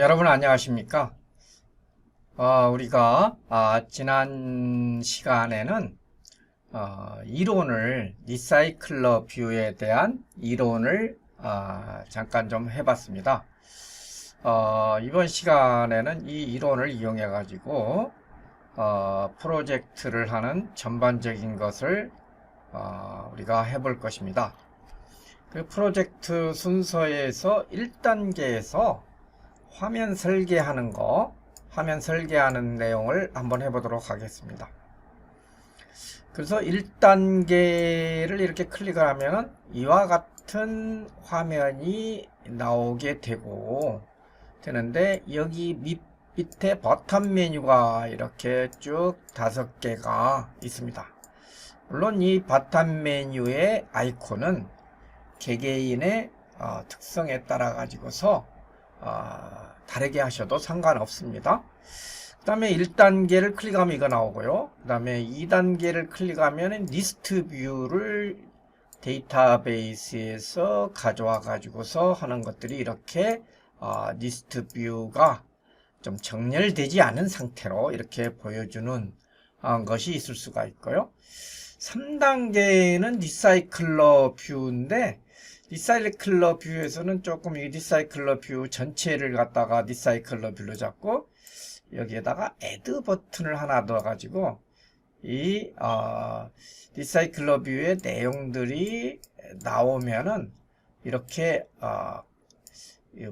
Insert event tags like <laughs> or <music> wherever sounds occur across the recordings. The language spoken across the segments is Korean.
여러분 안녕하십니까? 어, 우리가 아, 지난 시간에는 어, 이론을 리사이클러 뷰에 대한 이론을 아, 잠깐 좀 해봤습니다. 어, 이번 시간에는 이 이론을 이용해 가지고 어, 프로젝트를 하는 전반적인 것을 어, 우리가 해볼 것입니다. 그 프로젝트 순서에서 1단계에서 화면 설계하는 거, 화면 설계하는 내용을 한번 해보도록 하겠습니다. 그래서 1단계를 이렇게 클릭을 하면 이와 같은 화면이 나오게 되고 되는데 여기 밑, 밑에 버튼 메뉴가 이렇게 쭉 다섯 개가 있습니다. 물론 이 바탕 메뉴의 아이콘은 개개인의 어, 특성에 따라 가지고서 어, 다르게 하셔도 상관없습니다. 그 다음에 1단계를 클릭하면 이거 나오고요. 그 다음에 2단계를 클릭하면 리스트 뷰를 데이터베이스에서 가져와 가지고서 하는 것들이 이렇게 어, 리스트 뷰가 좀 정렬되지 않은 상태로 이렇게 보여주는 어, 것이 있을 수가 있고요. 3단계는 리사이클러 뷰인데 리사이클러 뷰에서는 조금 이 리사이클러 뷰 전체를 갖다가 리사이클러 뷰로 잡고 여기에다가 애드 버튼을 하나 넣어 가지고 이 어, 리사이클러 뷰의 내용들이 나오면은 이렇게 어,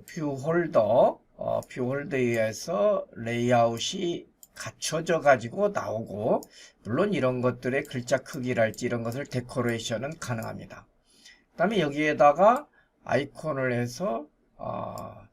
뷰 홀더 어, 뷰 홀더에서 레이아웃이 갖춰져 가지고 나오고 물론 이런 것들의 글자 크기랄지 이런 것을 데코레이션은 가능합니다. 그 다음에 여기에다가 아이콘을 해서 어,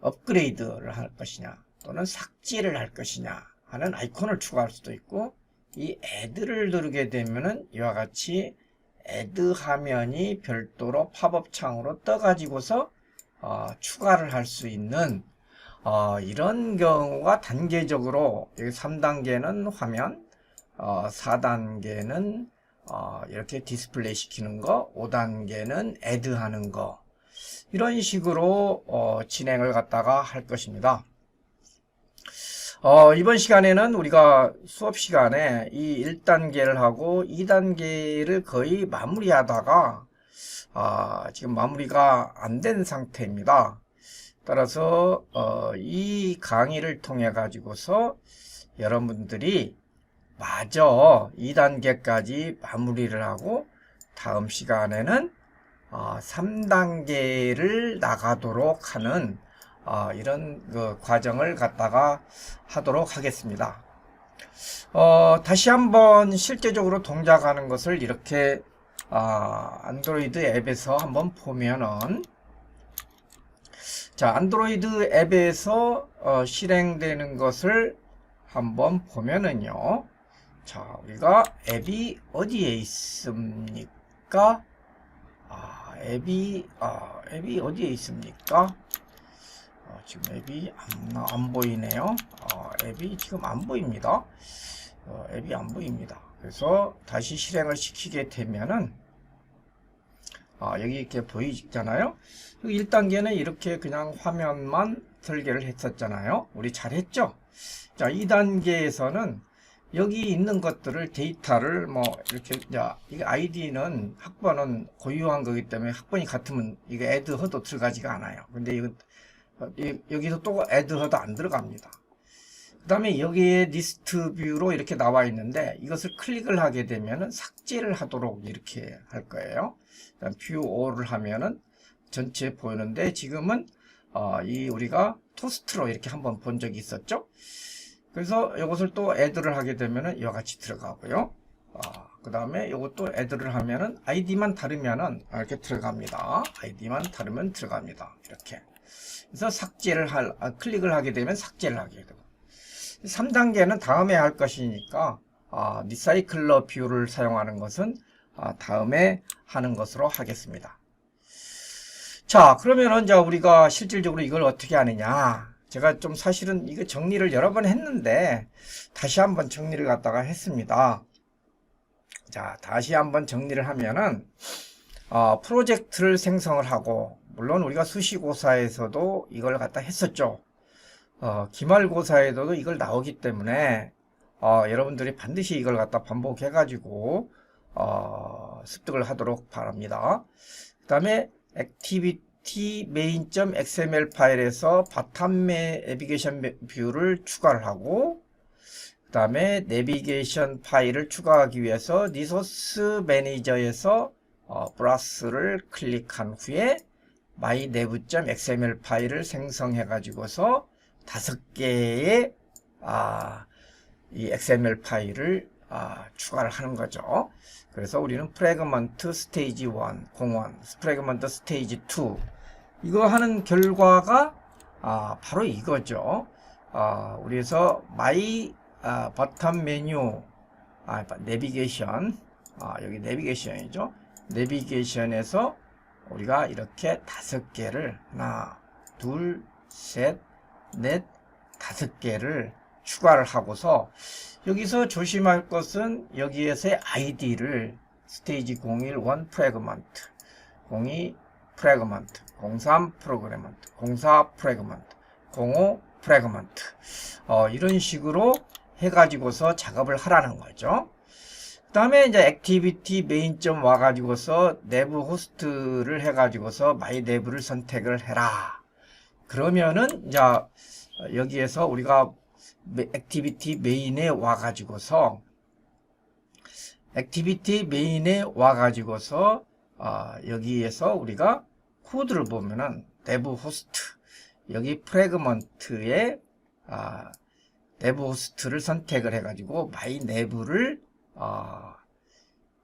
업그레이드를 할 것이냐 또는 삭제를 할 것이냐 하는 아이콘을 추가할 수도 있고 이 애드를 누르게 되면은 이와 같이 애드 화면이 별도로 팝업 창으로 떠 가지고서 어, 추가를 할 수 있는 어, 이런 경우가 단계적으로 여기 3단계는 화면 어, 4단계는 어, 이렇게 디스플레이 시키는 거 5단계는 애드 하는 거 이런 식으로 어, 진행을 갖다가 할 것입니다 어, 이번 시간에는 우리가 수업 시간에 이 1단계를 하고 2단계를 거의 마무리하다가 아, 지금 마무리가 안 된 상태입니다. 따라서 어, 이 강의를 통해 가지고서 여러분들이 마저 2단계까지 마무리를 하고 다음 시간에는 어, 3단계를 나가도록 하는 어, 이런 그 과정을 갖다가 하도록 하겠습니다. 어, 다시 한번 실제적으로 동작하는 것을 이렇게 아, 안드로이드 앱에서 한번 보면은 자 안드로이드 앱에서 어, 실행되는 것을 한번 보면은요 자 우리가 앱이 어디에 있습니까 아, 앱이 아, 앱이 어디에 있습니까 어, 지금 앱이 안, 안 보이네요 어, 앱이 지금 안 보입니다 어, 앱이 안 보입니다 그래서 다시 실행을 시키게 되면은 아, 여기 이렇게 보이잖아요. 1단계는 이렇게 그냥 화면만 설계를 했었잖아요. 우리 잘했죠? 자, 2단계에서는 여기 있는 것들을 데이터를 뭐 이렇게 자, 이게 아이디는 학번은 고유한 거기 때문에 학번이 같으면 이게 애드 허도 들어가지가 않아요. 근데 이거 여기서 또 애드 허도 안 들어갑니다. 그 다음에 여기에 리스트 뷰로 이렇게 나와 있는데 이것을 클릭을 하게 되면은 삭제를 하도록 이렇게 할 거예요. 뷰 5를 하면은 전체 보이는데 지금은 어, 이 우리가 토스트로 이렇게 한번 본 적이 있었죠. 그래서 이것을 또 애드를 하게 되면은 이와 같이 들어가고요. 아, 그 다음에 이것도 애드를 하면은 아이디만 다르면은 이렇게 들어갑니다. 아이디만 다르면 들어갑니다. 이렇게. 그래서 삭제를 할, 아, 클릭을 하게 되면 삭제를 하게 되고. 3단계는 다음에 할 것이니까, 아, 리사이클러 뷰를 사용하는 것은 아, 다음에 하는 것으로 하겠습니다. 자, 그러면은 이제 우리가 실질적으로 이걸 어떻게 하느냐. 제가 좀 사실은 이거 정리를 여러 번 했는데, 다시 한번 정리를 갖다가 했습니다. 자, 다시 한번 정리를 하면은, 어, 프로젝트를 생성을 하고, 물론 우리가 수시고사에서도 이걸 갖다 했었죠. 어, 기말고사에서도 이걸 나오기 때문에, 어, 여러분들이 반드시 이걸 갖다 반복해 가지고, 어, 습득을 하도록 바랍니다. 그 다음에 activity main.xml 파일에서 바텀의 내비게이션 뷰를 추가를 하고 그 다음에 내비게이션 파일을 추가하기 위해서 리소스 매니저에서 어, 플러스를 클릭한 후에 mynev.xml 파일을 생성해 가지고서 다섯 개의 아, 이 XML 파일을 아, 추가를 하는 거죠. 그래서 우리는 프레그먼트 스테이지 1, 01, 프레그먼트 스테이지 2 이거 하는 결과가 아, 바로 이거죠. 아, 우리에서 마이 아, 버텀 메뉴 아, 내비게이션 아, 여기 내비게이션이죠. 내비게이션에서 우리가 이렇게 다섯 개를 하나, 둘, 셋, 넷, 다섯 개를 추가를 하고서 여기서 조심할 것은 여기에서의 아이디를 스테이지 01 1 프레그먼트 02 프레그먼트 03 프로그래먼트 04 프레그먼트 05 프레그먼트 어, 이런 식으로 해가지고서 작업을 하라는 거죠. 그 다음에 이제 액티비티 메인점 와가지고서 내부 호스트를 해가지고서 마이 내부를 선택을 해라. 그러면은 이제 여기에서 우리가 액티비티 메인에 와가지고서 액티비티 메인에 와가지고서 어, 여기에서 우리가 코드를 보면은 내부 호스트 여기 프레그먼트에 아, 내부 호스트를 선택을 해가지고 마이 내부를 어,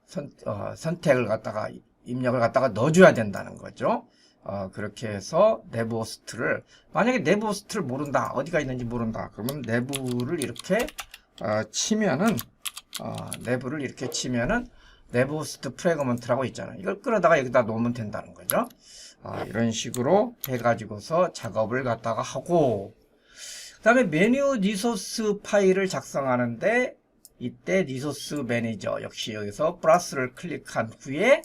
선, 어, 선택을 갖다가 입력을 갖다가 넣어줘야 된다는 거죠. 어, 그렇게 해서 내부 호스트를 만약에 내부 호스트를 모른다 어디가 있는지 모른다 그러면 내부를 이렇게 어, 치면은 어, 내부를 이렇게 치면은 내부 호스트 프레그먼트라고 있잖아요. 이걸 끌어다가 여기다 놓으면 된다는 거죠. 어, 이런 식으로 해가지고서 작업을 갖다가 하고 그 다음에 메뉴 리소스 파일을 작성하는데 이때 리소스 매니저 역시 여기서 플러스를 클릭한 후에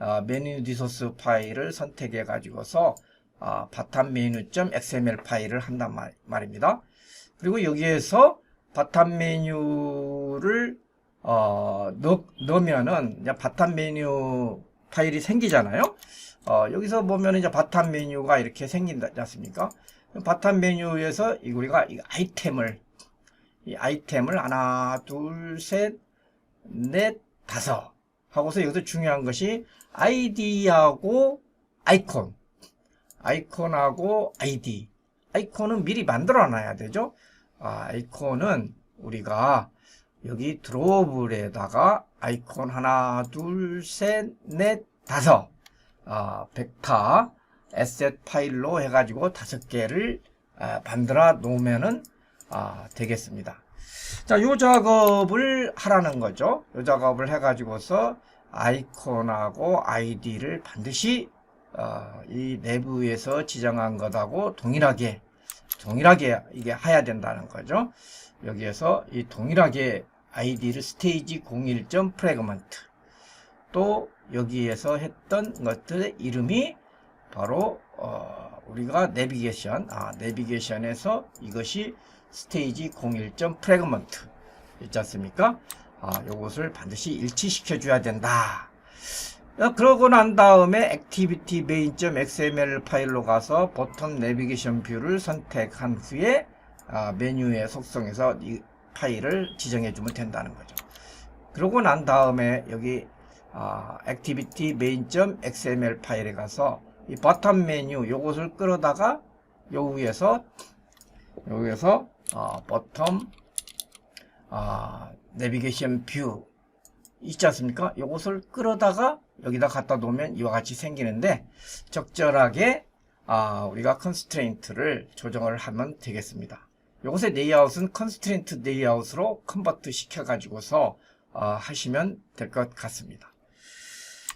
어, 메뉴 리소스 파일을 선택해 가지고서 어, 바탕 메뉴.xml 파일을 한단 말, 말입니다. 그리고 여기에서 바탕 메뉴를 어, 넣, 넣으면은 바탕 메뉴 파일이 생기잖아요. 어, 여기서 보면 이제 바탕 메뉴가 이렇게 생긴지 않습니까? 바탕 메뉴에서 이 우리가 이 아이템을 이 아이템을 하나, 둘, 셋, 넷, 다섯 하고서 여기서 중요한 것이 아이디하고 아이콘. 아이콘하고 아이디. 아이콘은 미리 만들어 놔야 되죠? 아, 아이콘은 우리가 여기 드로블에다가 아이콘 하나 둘셋넷 다섯 아, 벡터 에셋 파일로 해가지고 다섯 개를 아, 만들어 놓으면은 아, 되겠습니다. 자, 요 작업을 하라는 거죠. 요 작업을 해가지고서 아이콘하고 아이디를 반드시 어, 이 내부에서 지정한 것하고 동일하게 동일하게 이게 해야 된다는 거죠. 여기에서 이 동일하게 아이디를 스테이지 01. 프레그먼트 또 여기에서 했던 것들의 이름이 바로 어, 우리가 내비게이션 아 내비게이션에서 이것이 스테이지 01. 프레그먼트 있지 않습니까? 아, 요것을 반드시 일치시켜 줘야 된다. 어, 그러고 난 다음에 activity main.xml 파일로 가서 버튼 내비게이션 뷰를 선택한 후에 아, 메뉴의 속성에서 이 파일을 지정해 주면 된다는 거죠. 그러고 난 다음에 여기 아, activity main.xml 파일에 가서 이 버튼 메뉴 요것을 끌어다가 요 위에서 여기에서 어, bottom 아, 내비게이션 뷰 있지 않습니까? 이것을 끌어다가 여기다 갖다 놓으면 이와 같이 생기는데 적절하게 아, 우리가 컨스트레인트를 조정을 하면 되겠습니다. 이것의 레이아웃은 컨스트레인트 레이아웃으로 컨버트 시켜 가지고서 어, 하시면 될 것 같습니다.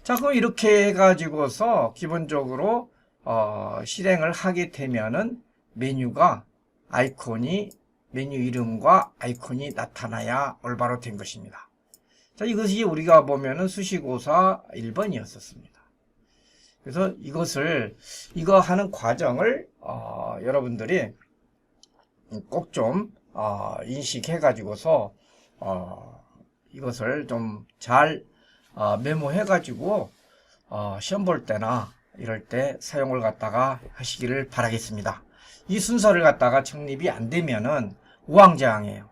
자, 그럼 이렇게 해가지고서 기본적으로 어, 실행을 하게 되면은 메뉴가 아이콘이 메뉴 이름과 아이콘이 나타나야 올바로 된 것입니다. 자, 이것이 우리가 보면은 수시고사 1번이었었습니다. 그래서 이것을, 이거 하는 과정을, 어, 여러분들이 꼭 좀, 어, 인식해가지고서, 어, 이것을 좀 잘, 어, 메모해가지고, 어, 시험 볼 때나 이럴 때 사용을 갖다가 하시기를 바라겠습니다. 이 순서를 갖다가 정립이 안 되면은 우왕좌왕해요.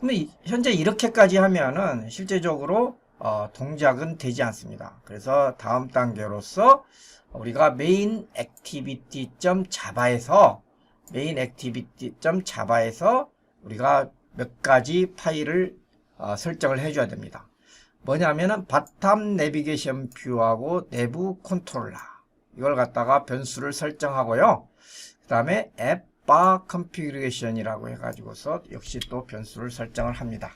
근데 이- 현재 이렇게까지 하면은 실제적으로 어, 동작은 되지 않습니다. 그래서 다음 단계로서 우리가 main activity.java에서 main activity.java에서 우리가 몇 가지 파일을 어, 설정을 해줘야 됩니다. 뭐냐면은 바텀 내비게이션 뷰하고 내부 컨트롤러 이걸 갖다가 변수를 설정하고요. 그 다음에 앱 바 컨피그레이션이라고 해가지고서 역시 또 변수를 설정을 합니다.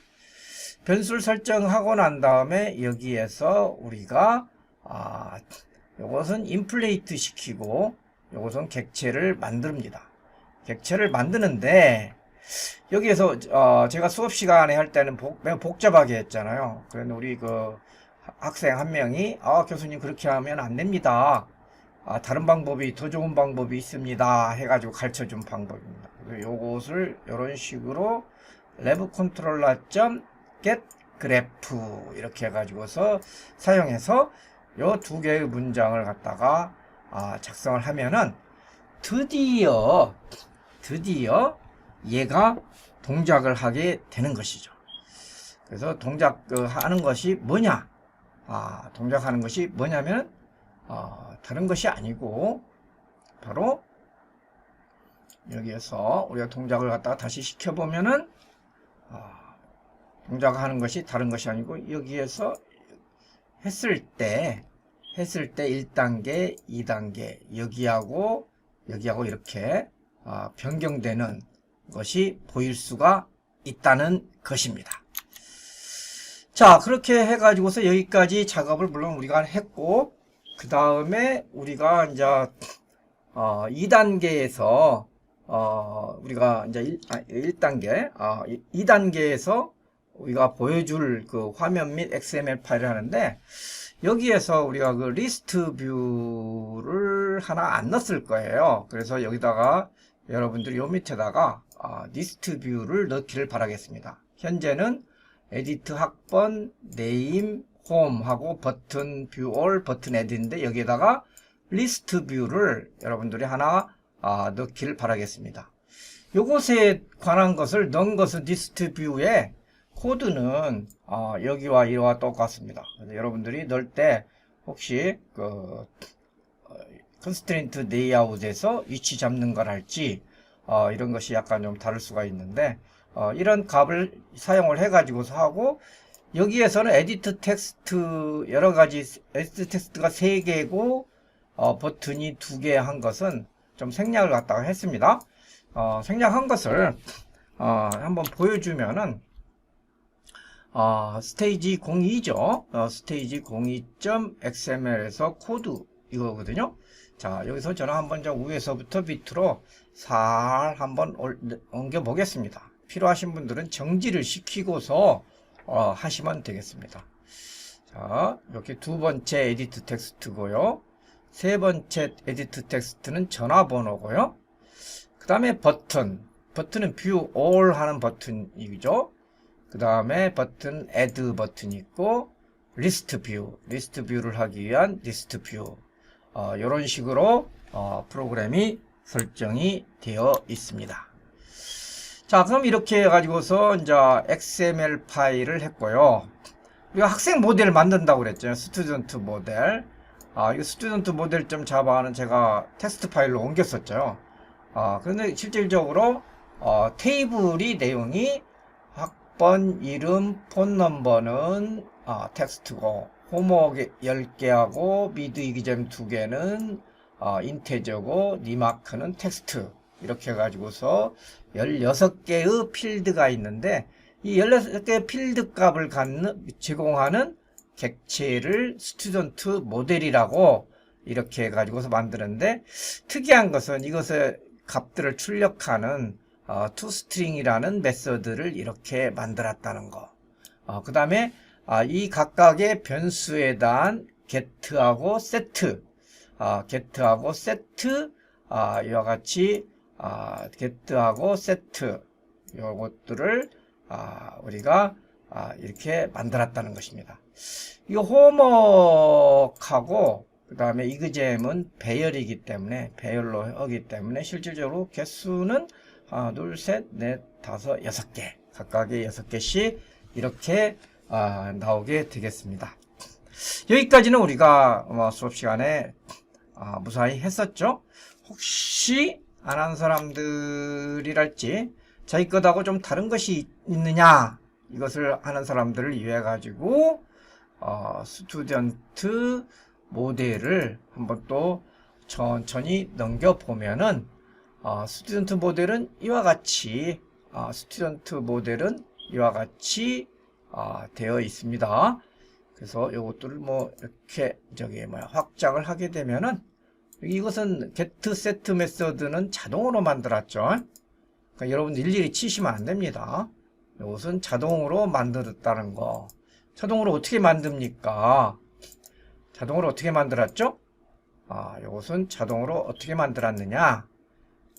변수를 설정하고 난 다음에 여기에서 우리가 아, 이것은 인플레이트 시키고 이것은 객체를 만듭니다. 객체를 만드는데 여기에서 어, 제가 수업 시간에 할 때는 복, 매우 복잡하게 했잖아요. 그런데 우리 그 학생 한 명이 아 교수님 그렇게 하면 안 됩니다. 아, 다른 방법이 더 좋은 방법이 있습니다. 해가지고 가르쳐 준 방법입니다. 요것을 이런 식으로 레브 컨트롤러 점 get graph 이렇게 해가지고서 사용해서 요 두 개의 문장을 갖다가 아, 작성을 하면은 드디어 드디어 얘가 동작을 하게 되는 것이죠. 그래서 동작 그, 하는 것이 뭐냐? 아, 동작하는 것이 뭐냐면 어, 다른 것이 아니고 바로 여기에서 우리가 동작을 갖다가 다시 시켜보면은 어, 동작하는 것이 다른 것이 아니고 여기에서 했을 때 했을 때 1단계, 2단계 여기하고 여기하고 이렇게 어, 변경되는 것이 보일 수가 있다는 것입니다. 자 그렇게 해가지고서 여기까지 작업을 물론 우리가 했고 그 다음에 우리가 이제 어, 2단계에서 어, 우리가 이제 1, 아, 1단계, 어, 2단계에서 우리가 보여줄 그 화면 및 XML 파일을 하는데 여기에서 우리가 그 리스트 뷰를 하나 안 넣었을 거예요. 그래서 여기다가 여러분들이 요 밑에다가 아, 리스트 뷰를 넣기를 바라겠습니다. 현재는 에디트 학번, 네임, 홈 하고 버튼 뷰 올, 버튼 에드인데 여기에다가 리스트 뷰를 여러분들이 하나 아, 넣기를 바라겠습니다. 요것에 관한 것을 넣은 것은 리스트 뷰에 코드는 어, 여기와 이와 똑같습니다. 여러분들이 넣을 때 혹시 그 컨스트레인트 레이아웃에서 위치 잡는 걸 할지 어, 이런 것이 약간 좀 다를 수가 있는데 어, 이런 값을 사용을 해 가지고서 하고 여기에서는 에디트 텍스트 여러 가지 에디트 텍스트가 3개고 어, 버튼이 2개 한 것은 좀 생략을 갖다가 했습니다. 어, 생략한 것을 어, 한번 보여주면은 어, 스테이지 02죠. 어, 스테이지 02.xml에서 코드 이거거든요. 자, 여기서 저는 한번 저 위에서부터 밑으로 살 한번 올- 옮겨 보겠습니다. 필요하신 분들은 정지를 시키고서 어, 하시면 되겠습니다. 자, 이렇게 두 번째 에디트 텍스트고요. 세 번째 에디트 텍스트는 전화번호고요. 그 다음에 버튼. 버튼은 뷰 all 하는 버튼이죠. 그 다음에 버튼 add 버튼이 있고 리스트 뷰, 리스트 뷰를 하기 위한 리스트 뷰. 어, 이런 식으로 어, 프로그램이 설정이 되어 있습니다. 자, 그럼 이렇게 해가지고서 이제 XML 파일을 했고요. 우리가 학생 모델 만든다고 그랬죠. 스튜던트 모델. 아, 이거 스튜던트 모델 좀 자바는 제가 텍스트 파일로 옮겼었죠. 아, 그런데 실질적으로 어, 테이블이 내용이 학번 이름 폰 넘버는 어, 텍스트고 호모그 10개하고 미드 이기잼 2개는 어, 인테저고 니마크는 텍스트 이렇게 해가지고서 16개의 필드가 있는데 이 16개의 필드 값을 갖는 제공하는 객체를 스튜던트 모델이라고 이렇게 해가지고서 만드는데 특이한 것은 이것의 값들을 출력하는 어, toString이라는 메서드를 이렇게 만들었다는 거. 어, 그 다음에 아, 이 각각의 변수에 대한 get하고 set, 아, get하고 set, 아, 이와 같이 아, get하고 set 요것들을 아, 우리가 아, 이렇게 만들었다는 것입니다. 이 홈워크하고 그 다음에 이그잼은 배열이기 때문에 배열로 하기 때문에 실질적으로 개수는 하나, 둘, 셋, 넷, 다섯, 여섯 개 각각의 여섯 개씩 이렇게 아, 나오게 되겠습니다. 여기까지는 우리가 뭐 수업 시간에 아, 무사히 했었죠. 혹시 안 한 사람들이랄지 자기 것하고 좀 다른 것이 있느냐 이것을 하는 사람들을 위해 가지고 어, 스튜던트 모델을 한번 또 천천히 넘겨보면은 어, 스튜던트 모델은 이와 같이 어, 스튜던트 모델은 이와 같이 어, 되어 있습니다. 그래서 이것들을 뭐 이렇게 저기 뭐야 확장을 하게 되면은 이것은 get set 메서드는 자동으로 만들었죠. 그러니까 여러분 일일이 치시면 안 됩니다. 이것은 자동으로 만들었다는 거. 자동으로 어떻게 만듭니까? 자동으로 어떻게 만들었죠? 아, 이것은 자동으로 어떻게 만들었느냐?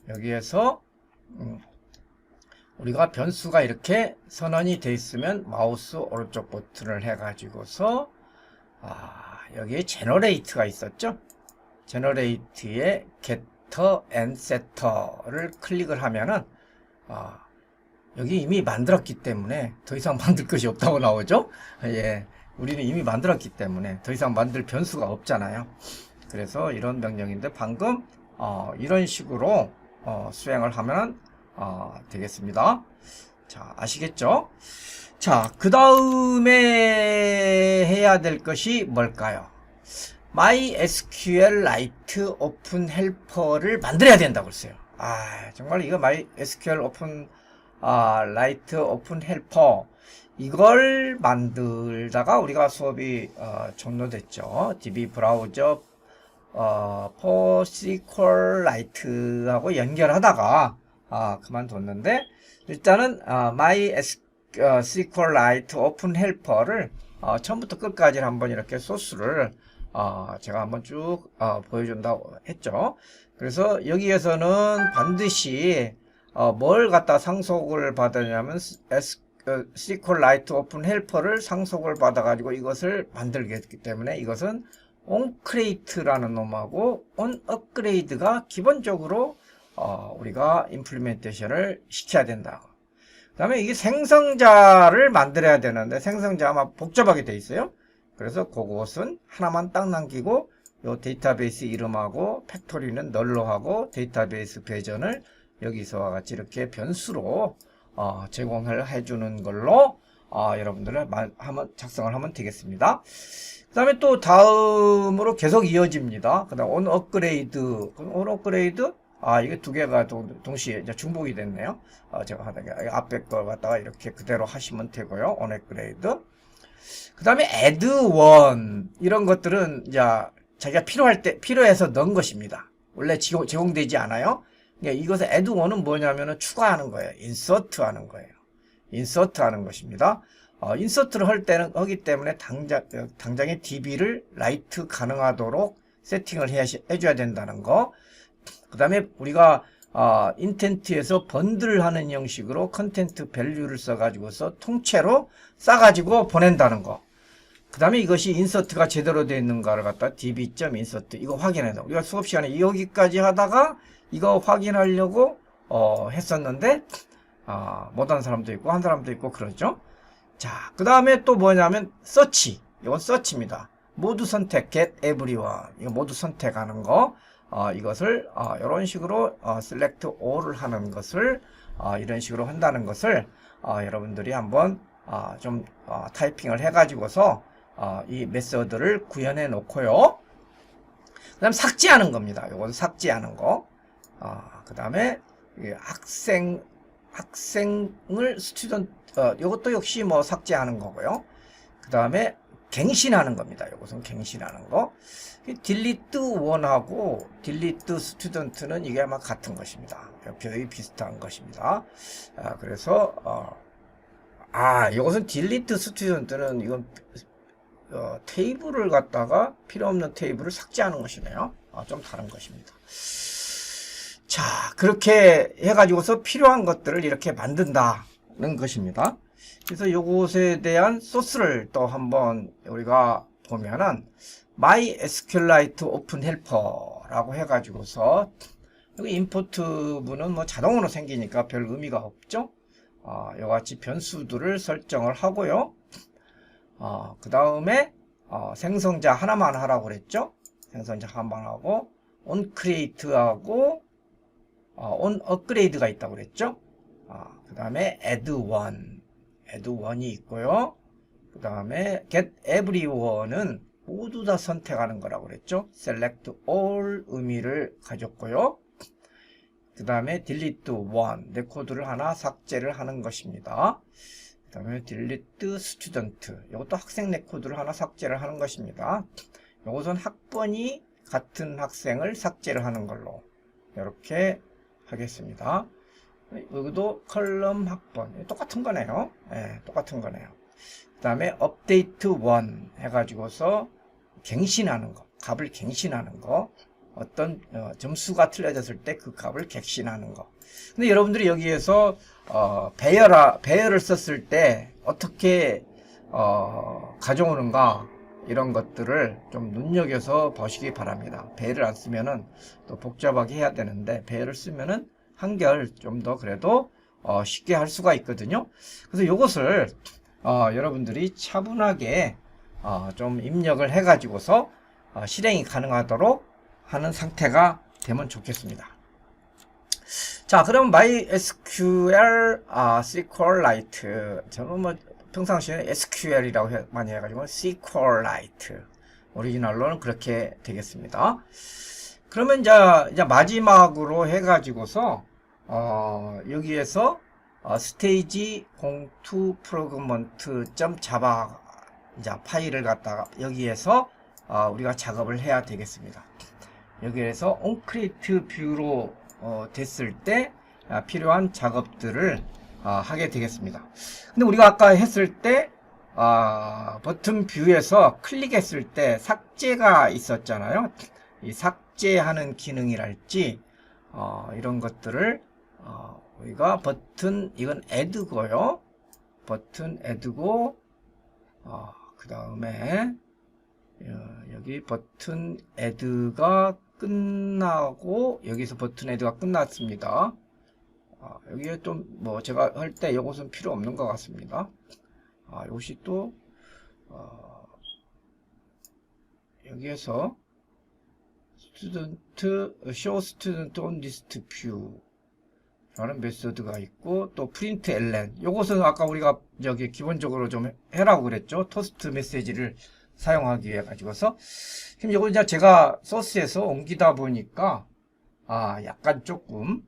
여기에서 음, 우리가 변수가 이렇게 선언이 돼 있으면 마우스 오른쪽 버튼을 해가지고서 아, 여기에 제너레이트가 있었죠? 제너레이트에 getter and setter를 클릭을 하면은 아, 여기 이미 만들었기 때문에 더 이상 <laughs> 만들 것이 없다고 나오죠? 예. 우리는 이미 만들었기 때문에 더 이상 만들 변수가 없잖아요. 그래서 이런 명령인데 방금 어, 이런 식으로 어, 수행을 하면 어, 되겠습니다. 자, 아시겠죠? 자, 그 다음에 해야 될 것이 뭘까요? MySQLite 오픈 헬퍼를 만들어야 된다고 했어요. 아, 정말 이거 MySQL 오픈 아, 라이트 오픈 헬퍼 이걸 만들다가 우리가 수업이 어, 종료됐죠. DB 브라우저 어, 포시퀄 라이트하고 연결하다가 아, 그만뒀는데 일단은 아, My SQLite 오픈 헬퍼를 어, 처음부터 끝까지 한번 이렇게 소스를 어, 제가 한번 쭉 어, 보여준다고 했죠. 그래서 여기에서는 반드시 어, 뭘 갖다 상속을 받았냐면 S, 어, SQLite 오픈 헬퍼를 상속을 받아가지고 이것을 만들게 했기 때문에 이것은 onCreate라는 놈하고 onUpgrade가 기본적으로 어, 우리가 임플리멘테이션을 시켜야 된다. 그 다음에 이게 생성자를 만들어야 되는데 생성자 아마 복잡하게 돼 있어요. 그래서 그것은 하나만 딱 남기고 요 데이터베이스 이름하고 팩토리는 널로 하고 데이터베이스 배전을 여기서와 같이 이렇게 변수로 어, 제공을 해주는 걸로 어, 여러분들을 하면 작성을 하면 되겠습니다. 그 다음에 또 다음으로 계속 이어집니다. 그 다음 온 업그레이드 온 업그레이드 아 이게 두 개가 동, 동시에 이제 중복이 됐네요. 어, 제가 하다가 앞에 거 갖다가 이렇게 그대로 하시면 되고요. 온 업그레이드 그 다음에 one 이런 것들은 이제 자기가 필요할 때 필요해서 넣은 것입니다. 원래 제공, 제공되지 않아요. 그러니까 이것의 one은 뭐냐면은 추가하는 거예요. insert 하는 거예요. insert 하는 것입니다. 어, 인서트를 할 때는 하기 때문에 당장 당장의 DB를 라이트 가능하도록 세팅을 해야, 해줘야 된다는 거. 그 다음에 우리가 어, 인텐트에서 번들하는 형식으로 컨텐트 밸류를 써가지고서 통째로 싸가지고 보낸다는 거. 그 다음에 이것이 인서트가 제대로 되어 있는가를 갖다 db.insert 이거 확인해서 우리가 수업 시간에 여기까지 하다가 이거 확인하려고 어, 했었는데 어, 못한 사람도 있고 한 사람도 있고 그러죠. 자, 그 다음에 또 뭐냐면 서치. 이건 서치입니다. 모두 선택, get everyone. 이거 모두 선택하는 거. 어, 이것을 어, 이런 식으로 어, select all을 하는 것을 어, 이런 식으로 한다는 것을 어, 여러분들이 한번 어, 좀 어, 타이핑을 해가지고서 어, 이 메서드를 구현해 놓고요. 그 다음 삭제하는 겁니다. 이건 삭제하는 거. 어, 그 다음에 학생, 학생을 스튜던트, 어, 이것도 역시 뭐 삭제하는 거고요. 그 다음에 갱신하는 겁니다. 이것은 갱신하는 거. 딜리트 원하고 딜리트 스튜던트는 이게 아마 같은 것입니다. 거의 비슷한 것입니다. 아, 그래서 어, 아 이것은 딜리트 스튜던트는 이건 어, 테이블을 갖다가 필요 없는 테이블을 삭제하는 것이네요. 아, 좀 다른 것입니다. 자 그렇게 해가지고서 필요한 것들을 이렇게 만든다는 것입니다. 그래서 요것에 대한 소스를 또 한번 우리가 보면은 MySQLite Open Helper라고 해가지고서 그 여기 임포트 문은 뭐 자동으로 생기니까 별 의미가 없죠. 아, 어, 이같이 변수들을 설정을 하고요. 아, 어, 그 다음에 어, 아, 생성자 하나만 하라고 그랬죠. 생성자 한번 하고 onCreate하고 어, onUpgrade가 있다고 그랬죠. 어, 그 다음에 addOne 에드원이 있고요. 그 다음에 get everyone은 모두 다 선택하는 거라고 그랬죠. select all 의미를 가졌고요. 그 다음에 delete one 내 코드를 하나 삭제를 하는 것입니다. 그 다음에 delete student 이것도 학생 내 코드를 하나 삭제를 하는 것입니다. 이것은 학번이 같은 학생을 삭제를 하는 걸로 이렇게 하겠습니다. 여기도 컬럼 학번 똑같은 거네요. 네, 똑같은 거네요. 그 다음에 update one 해가지고서 갱신하는 거, 값을 갱신하는 거, 어떤 어, 점수가 틀려졌을 때 그 값을 갱신하는 거. 근데 여러분들이 여기에서 어, 배열아 배열을 썼을 때 어떻게 어, 가져오는가 이런 것들을 좀 눈여겨서 보시기 바랍니다. 배열을 안 쓰면은 또 복잡하게 해야 되는데 배열을 쓰면은 한결 좀 더 그래도 어, 쉽게 할 수가 있거든요. 그래서 이것을 어, 여러분들이 차분하게 어, 좀 입력을 해가지고서 어, 실행이 가능하도록 하는 상태가 되면 좋겠습니다. 자, 그럼 MySQL 아, SQLite 저는 뭐 평상시에 SQL이라고 해, 많이 해가지고 SQLite 오리지널로는 그렇게 되겠습니다. 그러면 이제, 이제 마지막으로 해가지고서 어, 여기에서 어, 스테이지 02 프로그먼트 자바 이제 파일을 갖다가 여기에서 어, 우리가 작업을 해야 되겠습니다. 여기에서 온크리트 뷰로 어, 됐을 때 아, 필요한 작업들을 아, 하게 되겠습니다. 근데 우리가 아까 했을 때 아, 버튼 뷰에서 클릭했을 때 삭제가 있었잖아요. 이 삭제하는 기능이랄지 어, 이런 것들을 어, 우리가 버튼 이건 add고요. 버튼 add고 어, 그 다음에 여기 버튼 add가 끝나고 여기서 버튼 add가 끝났습니다. 아, 여기에 좀 뭐 제가 할 때 이것은 필요 없는 것 같습니다. 아, 이것이 또 어, 여기에서 student show student on list view 라는 메소드가 있고 또 print ln 요것은 아까 우리가 저기 기본적으로 좀 해라고 그랬죠? 토스트 메시지를 사용하기 위해 가지고서. 지금 이거 이제 제가 소스에서 옮기다 보니까 아 약간 조금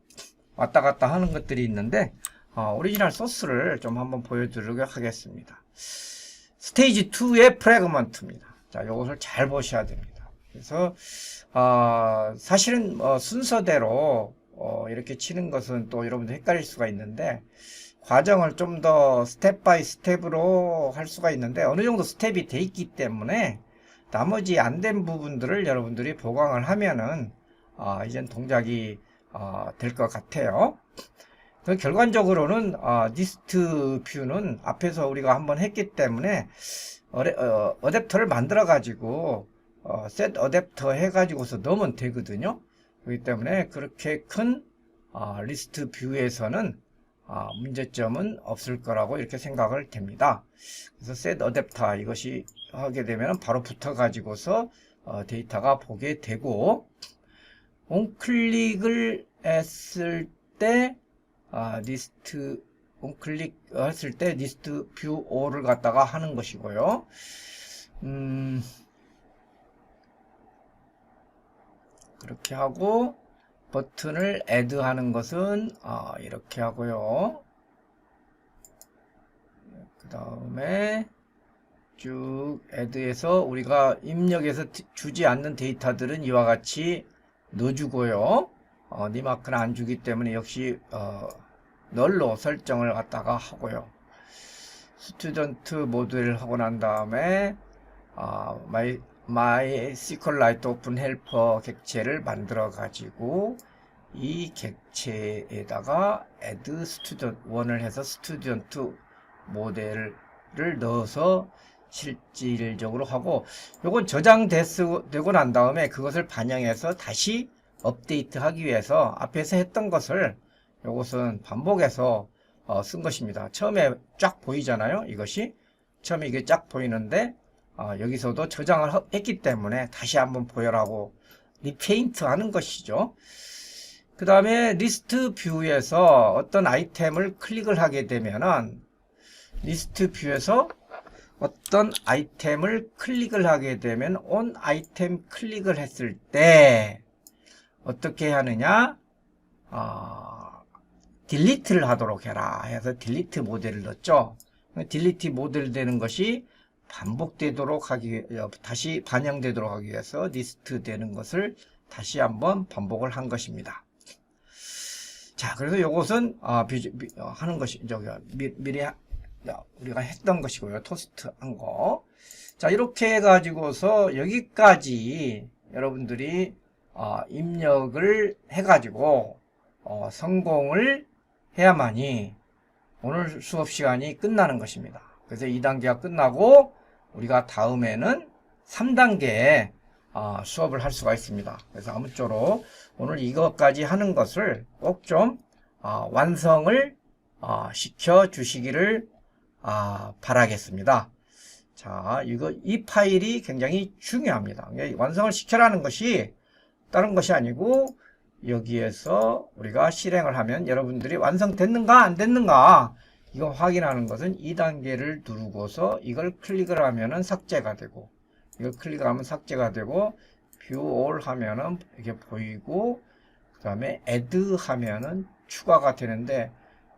왔다 갔다 하는 것들이 있는데 어, 오리지널 소스를 좀 한번 보여드리도록 하겠습니다. 스테이지 2의 프레그먼트입니다. 자 이것을 잘 보셔야 됩니다. 그래서 어, 사실은 어, 순서대로 어, 이렇게 치는 것은 또 여러분들 헷갈릴 수가 있는데 과정을 좀 더 스텝 바이 스텝으로 할 수가 있는데 어느 정도 스텝이 돼 있기 때문에 나머지 안 된 부분들을 여러분들이 보강을 하면은 어, 이젠 동작이 어, 될 것 같아요. 그 결과적으로는 어, 리스트 뷰는 앞에서 우리가 한번 했기 때문에 어레, 어, 어댑터를 만들어 가지고 어, 셋 어댑터 해 가지고서 넣으면 되거든요. 그렇기 때문에 그렇게 큰 어, 리스트 뷰에서는 어, 문제점은 없을 거라고 이렇게 생각을 됩니다. 그래서 set adapter 이것이 하게 되면 바로 붙어 가지고서 어, 데이터가 보게 되고 on클릭을 했을 때 아, 리스트 클릭 했을 때 리스트 뷰 5를 갖다가 하는 것이고요. 음, 그렇게 하고 버튼을 add 하는 것은 아, 이렇게 하고요. 그 다음에 쭉 add해서 우리가 입력해서 티- 주지 않는 데이터들은 이와 같이 넣어주고요. 어, 니마크는 안 주기 때문에 역시 어, 널로 설정을 갖다가 하고요. 스튜던트 모듈 하고 난 다음에 아, 마이 마이 시컬라이트 오픈 헬퍼 객체를 만들어 가지고 이 객체에다가 add student 1을 해서 스튜던트 모델을 넣어서 실질적으로 하고 요건 저장되고 난 다음에 그것을 반영해서 다시 업데이트 하기 위해서 앞에서 했던 것을 요것은 반복해서 어, 쓴 것입니다. 처음에 쫙 보이잖아요. 이것이 처음에 이게 쫙 보이는데 어, 여기서도 저장을 허- 했기 때문에 다시 한번 보여라고 리페인트 하는 것이죠. 그 다음에 리스트 뷰에서 어떤 아이템을 클릭을 하게 되면은 리스트 뷰에서 어떤 아이템을 클릭을 하게 되면 온 아이템 클릭을 했을 때 어떻게 하느냐 어, 딜리트를 하도록 해라 해서 딜리트 모델을 넣었죠 딜리트 모델 되는 것이 반복되도록 하기 위- 어, 다시 반영되도록 하기 위해서 리스트 되는 것을 다시 한번 반복을 한 것입니다 자 그래서 이것은 어, 비- 비- 어, 하는 것이 저기 미, 미리 우리가 했던 것이고요. 토스트 한 거. 자, 이렇게 해가지고서 여기까지 여러분들이 어, 입력을 해가지고 어, 성공을 해야만이 오늘 수업 시간이 끝나는 것입니다. 그래서 2단계가 끝나고 우리가 다음에는 3단계에 어, 수업을 할 수가 있습니다. 그래서 아무쪼록 오늘 이것까지 하는 것을 꼭좀 어, 완성을 어, 시켜 주시기를 아, 바라겠습니다. 자, 이거, 이 파일이 굉장히 중요합니다. 완성을 시켜라는 것이 다른 것이 아니고, 여기에서 우리가 실행을 하면 여러분들이 완성됐는가, 안 됐는가, 이거 확인하는 것은 2단계를 누르고서 이걸 클릭을 하면은 삭제가 되고, 이걸 클릭하면 삭제가 되고, view all 하면은 이게 보이고, 그 다음에 add 하면은 추가가 되는데,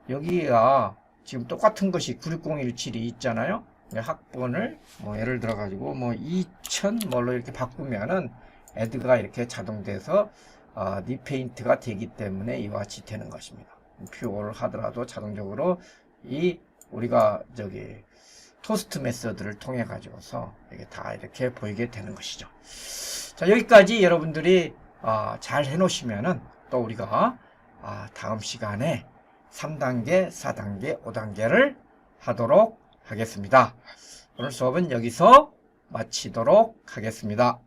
여기가 지금 똑같은 것이 96017이 있잖아요. 학번을 뭐 예를 들어 가지고 뭐 2000 뭘로 이렇게 바꾸면은 애드가 이렇게 자동돼서 어, 리페인트가 되기 때문에 이와 같이 되는 것입니다. 퓨어를 하더라도 자동적으로 이 우리가 저기 토스트 메서드를 통해 가지고서 이게 다 이렇게 보이게 되는 것이죠. 자 여기까지 여러분들이 어, 잘 해놓으시면은 또 우리가 아, 다음 시간에 3단계, 4단계, 5단계를 하도록 하겠습니다. 오늘 수업은 여기서 마치도록 하겠습니다.